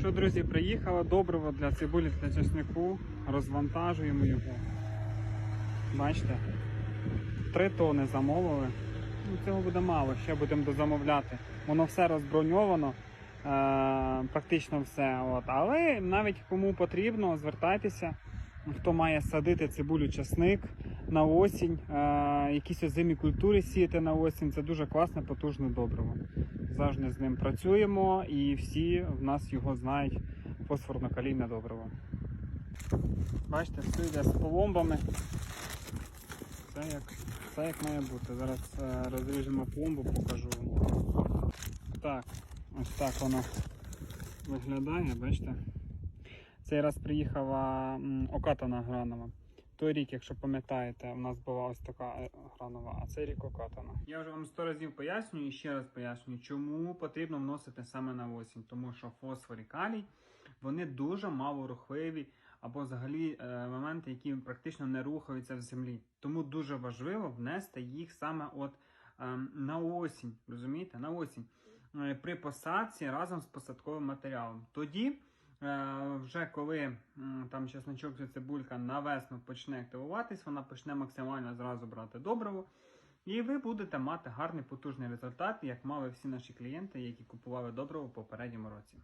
Що, друзі, приїхало добриво для цибулі та чеснику. Розвантажуємо його. Бачите? Три тони замовили. Ну, цього буде мало, ще будемо дозамовляти. Воно все розброньовано, е, практично все. От. Але навіть кому потрібно, звертайтеся. Хто має садити цибулю часник на осінь, е, якісь озимі культури сіяти на осінь, це дуже класне, потужне добриво. Завжди з ним працюємо і всі в нас його знають фосфорно-калійне добриво. Бачите, все йде з пломбами. Все як, все як має бути. Зараз е, розріжемо пломбу, покажу вам. Так, ось так воно виглядає, бачите? Цей раз приїхала окатана гранова. Той рік, якщо пам'ятаєте, у нас була ось така е, гранова, а цей рік окатана. Я вже вам сто разів пояснюю і ще раз пояснюю, чому потрібно вносити саме на осінь. Тому що фосфор і калій вони дуже мало рухливі, або взагалі е, моменти, які практично не рухаються в землі. Тому дуже важливо внести їх саме от е, на осінь. Розумієте? На осінь. Е, При посадці разом з посадковим матеріалом. Тоді вже коли там чесночок чи цибулька на весну почне активуватись, вона почне максимально зразу брати добриво. І ви будете мати гарний потужний результат, як мали всі наші клієнти, які купували добриво в попередньому році.